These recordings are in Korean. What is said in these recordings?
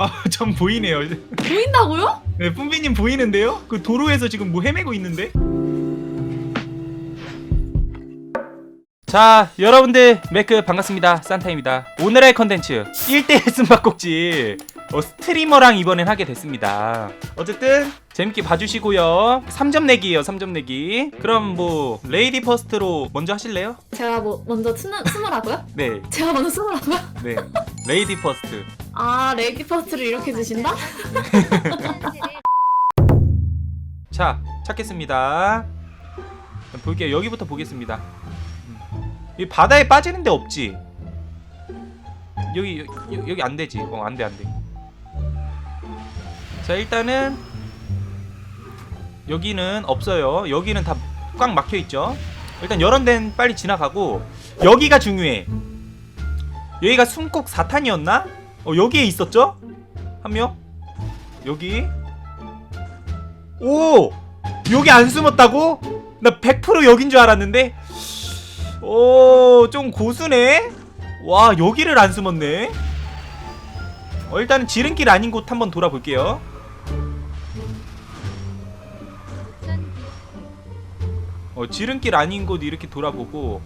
아, 전 보이네요. 보인다고요? 네, 뿜비님 보이는데요? 그 도로에서 지금 뭐 헤매고 있는데? 자, 여러분들 매크 반갑습니다. 산타입니다. 오늘의 컨텐츠 1대1 숨바꼭질 어, 스트리머랑 이번엔 하게 됐습니다. 어쨌든 재밌게 봐주시고요. 3점 내기예요, 3점 내기. 그럼 뭐 레이디 퍼스트로 먼저 하실래요? 제가 뭐 먼저 스무라고요? 네, 제가 먼저 스무라고요? 네. 레이디 퍼스트. 아 레이디 퍼스트를 이렇게 주신다? 자, 찾겠습니다. 볼게요. 여기부터 보겠습니다. 음. 이 바다에 빠지는 데 없지? 여기 여기, 여기 안 되지. 어, 안 돼, 안 돼. 자, 일단은 여기는 없어요. 여기는 다 꽉 막혀 있죠. 일단 이런 데는 빨리 지나가고 여기가 중요해. 여기가 숨곡 4탄이었나? 어, 여기에 있었죠? 한 명? 여기 오! 여기 안 숨었다고? 나 100% 여긴 줄 알았는데? 오, 좀 고수네? 와, 여기를 안 숨었네? 어, 일단은 지름길 아닌 곳 한번 돌아볼게요. 어, 지름길 아닌 곳 이렇게 돌아보고,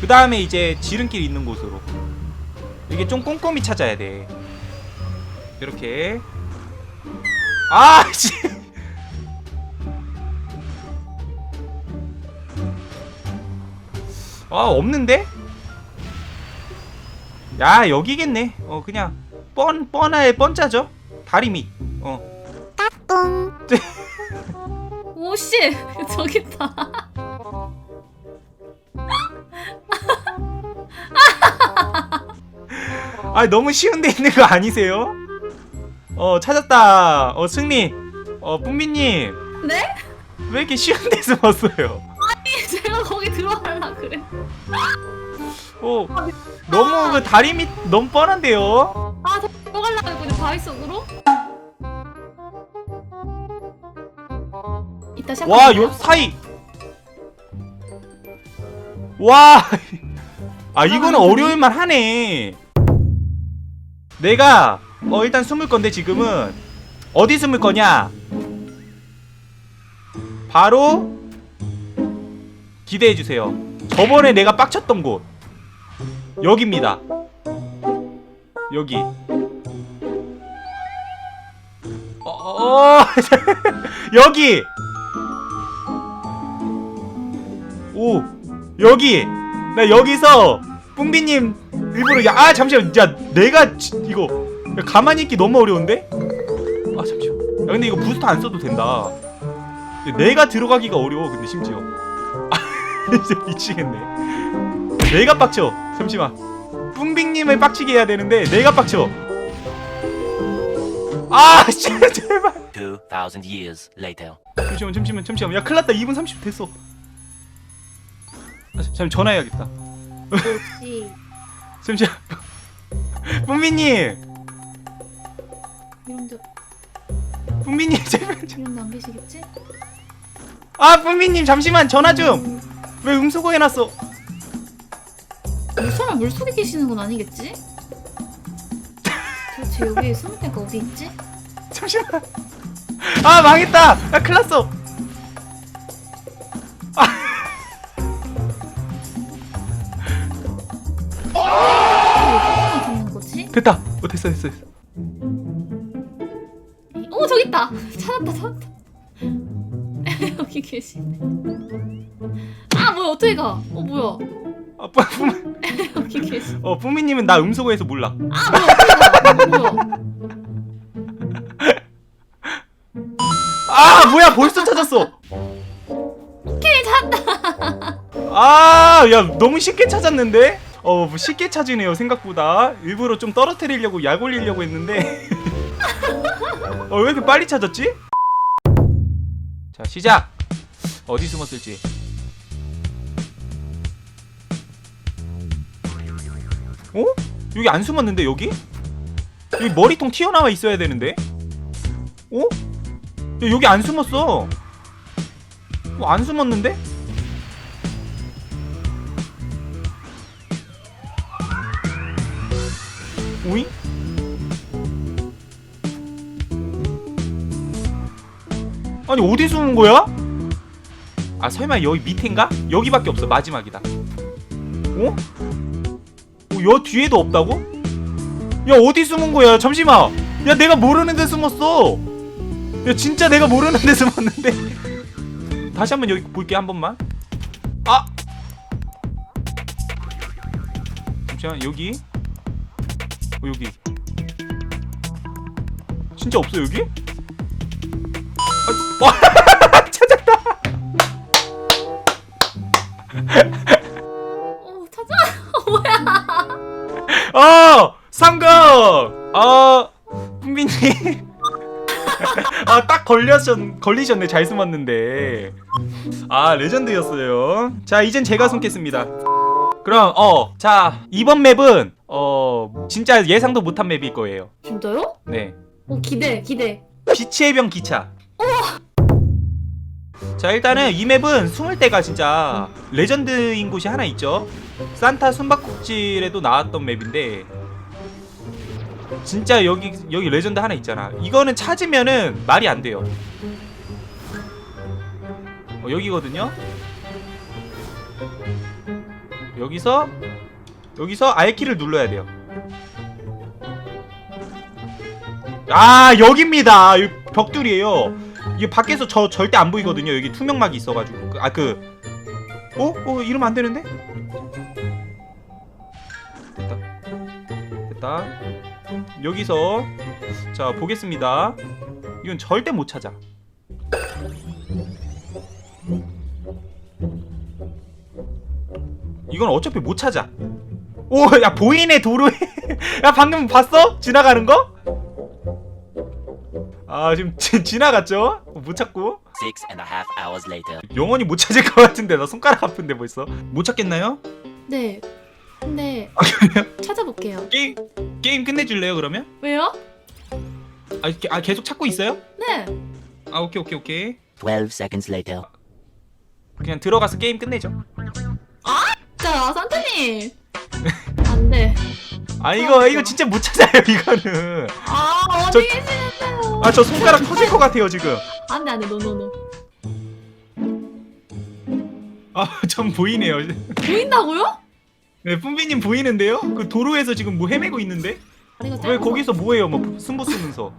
그 다음에 이제 지름길 있는 곳으로. 이게 좀 꼼꼼히 찾아야 돼. 이렇게. 아, 씨. 아, 없는데? 야, 여기겠네. 어, 그냥 뻔 뻔하에 뻔짜죠. 다리 밑. 어. 오씨 저기 있 아, 너무 쉬운 데 있는 거 아니세요? 어, 찾았다. 어, 승리. 어, 뿜비님. 네? 왜 이렇게 쉬운 데 숨었어요? 제가 거기 들어갈라 그래. 어, 너무 그 다리 밑 너무 뻔한데요? 아저 들어갈라 그냥 바위 속으로? 이따 시작. 와, 요 사이. 와. 아, 이거는 어려울만 하네. 내가 어 일단 숨을 건데 지금은 어디 숨을 거냐? 바로 기대해 주세요. 저번에 내가 빡쳤던 곳. 여기입니다. 여기. 어, 어 여기. 오 여기 나 여기서 뿡비님 일부러 야 아 잠시만. 야 내가 지- 이거 야, 가만히 있기 너무 어려운데? 아 잠시만. 야 근데 이거 부스터 안 써도 된다. 야, 내가 들어가기가 어려워 근데 심지어. 아 이제 미치겠네. 내가 빡쳐. 잠시만. 뿡빙님을 빡치게 해야 되는데 내가 빡쳐. 아 진짜 제발. 2,000 years later. 잠시만 잠시만 잠시만. 야 큰일났다. 2분 30 됐어. 아, 잠 전화해야겠다. 오씨 뿜비님! 이런데 뿜비님 제발 이런데 안 계시겠지? 아 뿜비님 잠시만 전화 좀. 왜 음소거 해놨어? 이 사람 물 속에 계시는 건 아니겠지? 도대체 여기 숨을 데가 어디 있지? 잠시만. 아 망했다. 아 큰일 났어 됐다 어 됐어 됐어 됐어 오 저기 있다. 찾았다 찾았다. 여기 계시네. 아 뭐야 어떻게 가? 어 뭐야 아 뿜, 여기 계시. 어 뿜비님은 나 음소거해서 몰라 아 뭐야 어떻게 가? 뭐야? 아 뭐야 벌써 찾았어 오케이 찾았다. 아 야 너무 쉽게 찾았는데 어 뭐 쉽게 찾으네요 생각보다 일부러 좀 떨어뜨리려고 약 올리려고 했는데 어 왜 이렇게 빨리 찾았지? 자 시작 어디 숨었을지 어? 여기 안 숨었는데 여기? 여기 머리통 튀어나와 있어야 되는데 어? 야, 여기 안 숨었어 어, 안 숨었는데? 오잉? 아니 어디 숨은 거야? 아 설마 여기 밑인가? 여기밖에 없어 마지막이다 어? 어? 여 뒤에도 없다고? 야 어디 숨은 거야 잠시만 야 내가 모르는 데 숨었어 야 진짜 내가 모르는 데 숨었는데 다시 한번 여기 볼게 한 번만 아! 잠시만 여기 어, 여기. 진짜 없어 여기? 아, 와 찾았다. 어 찾아 뭐야 어. 어 분빈님. 아 딱 걸렸셨 걸리셨네 잘 숨었는데. 아 레전드였어요. 자 이젠 제가 숨겠습니다. 그럼 어 자 이번 맵은 어 진짜 예상도 못한 맵일 거예요. 진짜요? 네. 어 기대 기대 빛의 병 기차. 자 일단은 이 맵은 숨을 때가 진짜 레전드인 곳이 하나 있죠. 산타 숨바꼭질에도 나왔던 맵인데 진짜 여기 여기 레전드 하나 있잖아. 이거는 찾으면은 말이 안 돼요. 어, 여기거든요. 여기서 여기서 R키를 눌러야 돼요. 아 여기입니다. 여기 벽돌이에요. 이게 밖에서 저 절대 안 보이거든요. 여기 투명막이 있어가지고 아그 어? 어 이러면 안 되는데? 됐다. 됐다. 여기서 자 보겠습니다. 이건 절대 못 찾아. 이건 어차피 못 찾아. 오, 야 보이네 도로에. 야 방금 봤어? 지나가는 거? 아 지금 지, 지나갔죠? 못 찾고 Six and a half hours later. 영원히 못 찾을 것 같은데 나 손가락 아픈데 벌써 못 찾겠나요? 네 근데 찾아볼게요 게임 게임 끝내줄래요 그러면? 왜요? 아, 게- 아 계속 찾고 있어요? 네 아 오케이 오케이 오케이 Twelve seconds later. 그냥 들어가서 게임 끝내죠 자 산타님! 안돼. 아 이거 이거 진짜 못 찾아요 이거는. 아 저- 어디 계시는데요? 아 저 손가락 터질 것 같아요 지금. 안돼 안돼 노노노. 아 전 보이네요. 보인다고요? 네 뿜비님 보이는데요? 그 도로에서 지금 뭐 헤매고 있는데? 다리가 왜 짧아서. 거기서 뭐해요? 뭐 승부 쓰면서.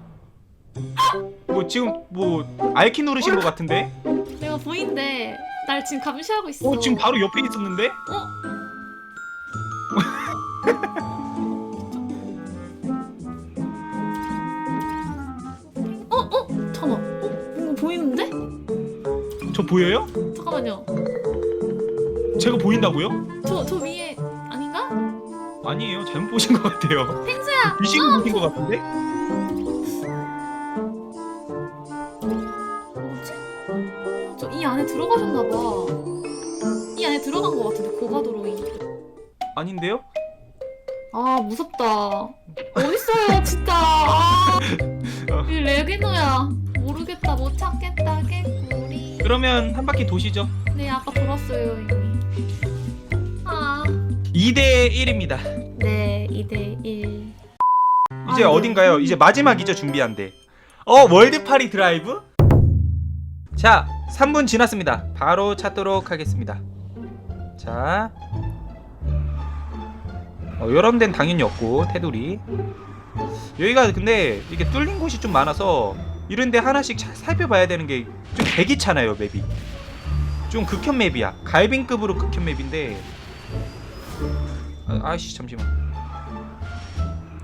뭐 지금 뭐 알키 누르신 것 같은데? 내가 보인데 날 지금 감시하고 있어 어 지금 바로 옆에 있었는데? 어? 어? 잠깐만 어? 뭔가 보이는데? 저 보여요? 잠깐만요 제가 보인다고요? 저, 저 위에 아닌가? 아니에요 잘못 보신 것 같아요 펭수야 귀신 보신 것 같은데? 들어가셨나봐 이 안에 들어간 것 같은데 고가도로 이. 아닌데요? 아 무섭다 어딨어요 진짜 아, 이 레기노야 모르겠다 못 찾겠다 깨꼬리 그러면 한 바퀴 도시죠 네 아까 돌았어요 이미 아 2대 1입니다 네, 2대 1. 이제 아, 네. 어딘가요? 이제 마지막이죠 준비한 데 어 월드파리 드라이브? 자 3분 지났습니다. 바로 찾도록 하겠습니다. 자. 어, 이런 데는 당연히 없고 테두리. 여기가 근데 이게 뚫린 곳이 좀 많아서 이런 데 하나씩 차- 살펴봐야 되는 게좀 대기찮아요 맵이. 좀 극혐 맵이야. 갈빙급으로 극혐 맵인데. 아, 아씨 잠시만.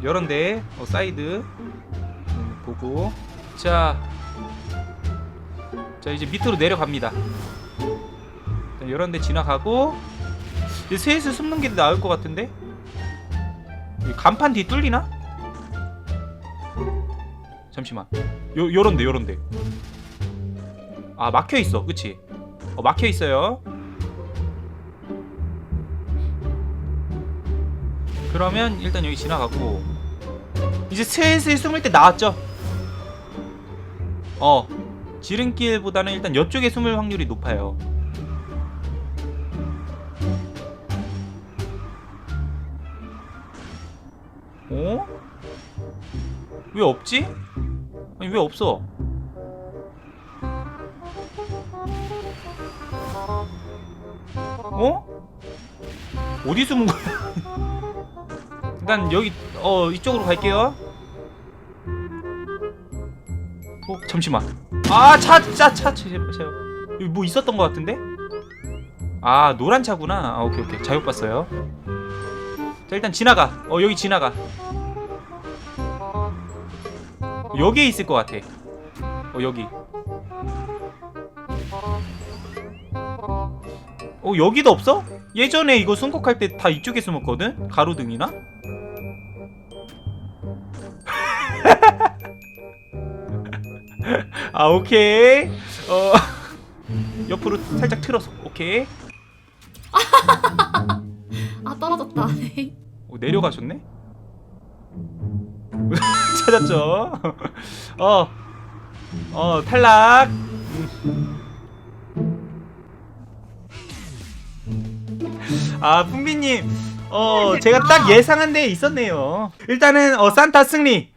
이런데 어, 사이드. 음, 보고. 자, 자 이제 밑으로 내려갑니다. 자, 이런 데 지나가고 이제 슬슬 숨는 게 나을 것 같은데 이 간판 뒤 뚫리나? 잠시만. 요 요런데 요런데. 아 막혀 있어, 그치? 어 막혀 있어요. 그러면 일단 여기 지나가고 이제 슬슬 숨을 때 나왔죠? 어 지름길보다는 일단 옆쪽에 숨을 확률이 높아요. 어? 왜 없지? 아니 왜 없어? 어? 어디 숨은 거야? 일단 여기 어 이쪽으로 갈게요. 어 잠시만. 아차차차 제발 제발. 여기 뭐 있었던 것 같은데? 아 노란 차구나. 아 오케이 오케이 잘못 봤어요. 자 일단 지나가. 어 여기 지나가. 여기에 있을 것 같아. 어 여기. 어 여기도 없어? 예전에 이거 순국할 때 다 이쪽에 숨었거든? 가로등이나? 아 오케이 어 옆으로 살짝 틀어서 오케이 아 떨어졌다. 어, 내려가셨네? 찾았죠? 어, 어, 탈락! 아, 풍비님, 어, 제가 딱 예상한 데 있었네요. 일단은, 어, 산타 승리!